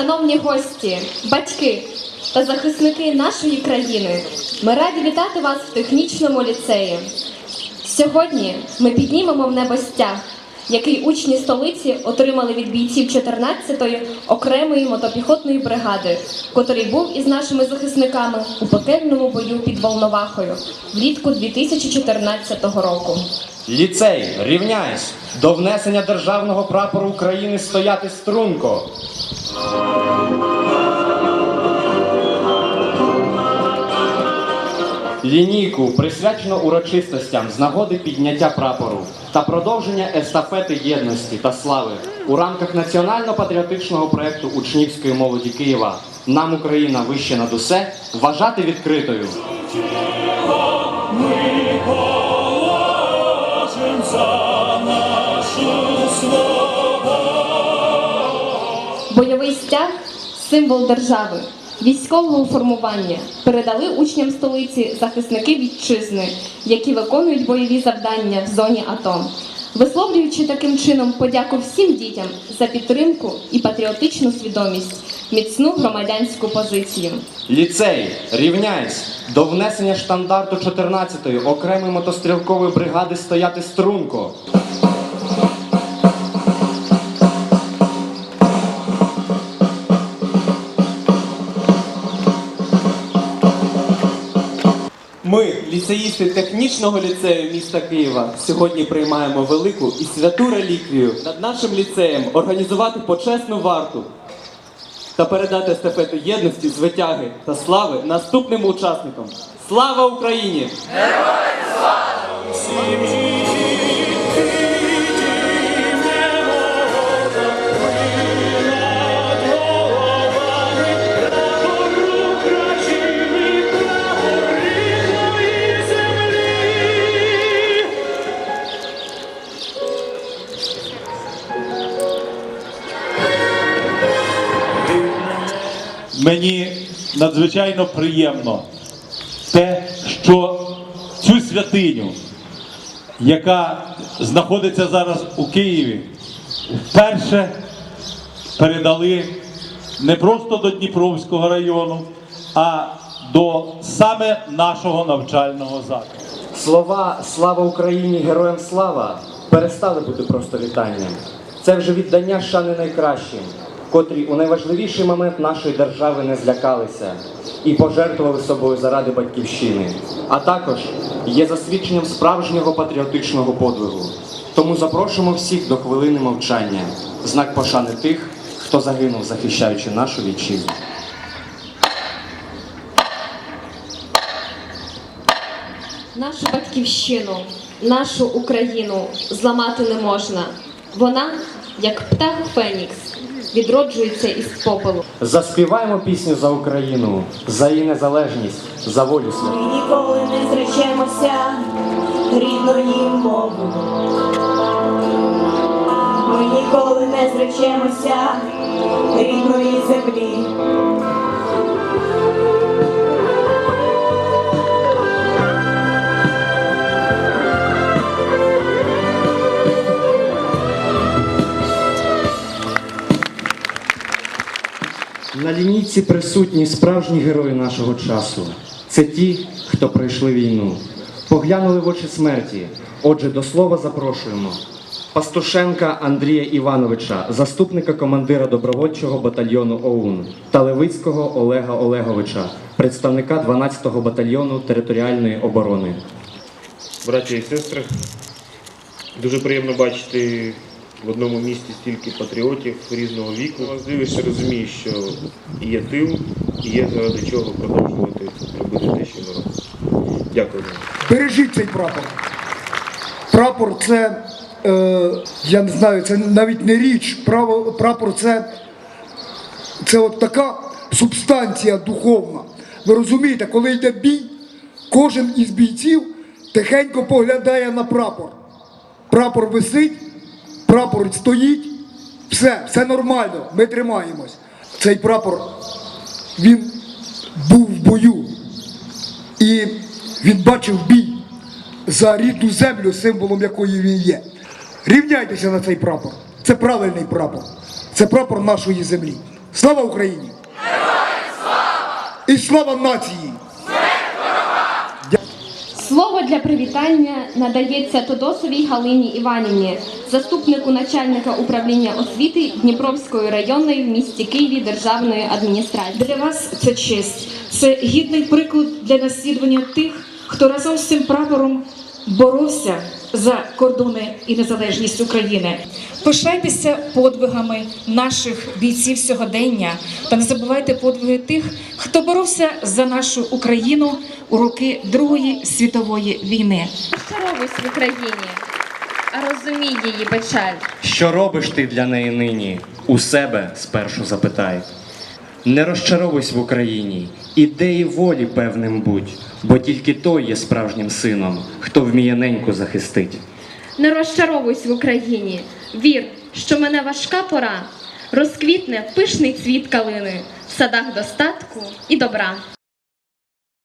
Шановні гості, батьки та захисники нашої країни, ми раді вітати вас в технічному ліцеї. Сьогодні ми піднімемо в небо стяг, який учні столиці отримали від бійців 14-ї окремої мотопіхотної бригади, котрий був із нашими захисниками у пекельному бою під Волновахою влітку 2014 року. Ліцей, рівняйсь! До внесення державного прапору України стояти струнко. Лінійку присвячено урочистостям з нагоди підняття прапору та продовження естафети єдності та слави у рамках національно-патріотичного проекту учнівської молоді Києва Нам Україна вище над усе вважати відкритою. Бойовий стяг символ держави, військового формування передали учням столиці захисники вітчизни, які виконують бойові завдання в зоні АТО. Висловлюючи таким чином подяку всім дітям за підтримку і патріотичну свідомість, міцну громадянську позицію. Ліцей, рівняйсь! До внесення штандарту 14-ї окремої мотострілкової бригади стояти струнко. Ми, ліцеїсти технічного ліцею міста Києва, сьогодні приймаємо велику і святу реліквію над нашим ліцеєм організувати почесну варту та передати естафету єдності, звитяги та слави наступним учасникам. Слава Україні! Мені надзвичайно приємно те, що цю святиню, яка знаходиться зараз у Києві, вперше передали не просто до Дніпровського району, а до саме нашого навчального закладу. Слова Слава Україні! Героям слава перестали бути просто вітанням. Це вже віддання шани найкращим, котрі у найважливіший момент нашої держави не злякалися і пожертвували собою заради батьківщини, а також є засвідченням справжнього патріотичного подвигу. Тому запрошуємо всіх до хвилини мовчання, знак пошани тих, хто загинув, захищаючи нашу вітчизну. Нашу батьківщину, нашу Україну зламати не можна. Вона, як птах Фенікс, відроджується із попелу. Заспіваємо пісню за Україну, за її незалежність, за волю святу. Ми ніколи не зречемося рідної мови. Ми ніколи не зречемося рідної землі. На лінійці присутні справжні герої нашого часу. Це ті, хто пройшли війну, поглянули в очі смерті. Отже, до слова запрошуємо Пастушенка Андрія Івановича, заступника командира добровольчого батальйону ОУН, та Левицького Олега Олеговича, представника 12-го батальйону територіальної оборони. Браття і сестри, дуже приємно бачити в одному місті стільки патріотів різного віку. Вас дивишся, розумієш, що є тил, і є заради чого продовжувати робити те, що ми робимо. Дякую. Бережіть цей прапор. Прапор це, е, я не знаю, це навіть не річ. Право- Прапор це, це от така субстанція духовна. Ви розумієте, коли йде бій, кожен із бійців тихенько поглядає на прапор. Прапор висить, прапор стоїть, все, все нормально, ми тримаємось. Цей прапор, він був в бою. І він бачив бій за рідну землю, символом якої він є. Рівняйтеся на цей прапор. Це правильний прапор. Це прапор нашої землі. Слава Україні! Слава! І слава нації! Для привітання надається Тодосовій Галині Іванівні, заступнику начальника управління освіти Дніпровської районної в місті Києві державної адміністрації. Для вас це честь, це гідний приклад для наслідування тих, хто разом з цим прапором боровся за кордони і незалежність України. Пишайтеся подвигами наших бійців сьогодення та не забувайте подвиги тих, хто боровся за нашу Україну у роки Другої світової війни. Розчаровуйся в Україні, а розумій її печаль. Що робиш ти для неї нині? У себе спершу запитай. Не розчаровуйся в Україні, ідеї волі певним будь, бо тільки той є справжнім сином, хто вміє неньку захистить. Не розчаровуйся в Україні. Вір, що мене важка пора. Розквітне пишний цвіт калини в садах достатку і добра.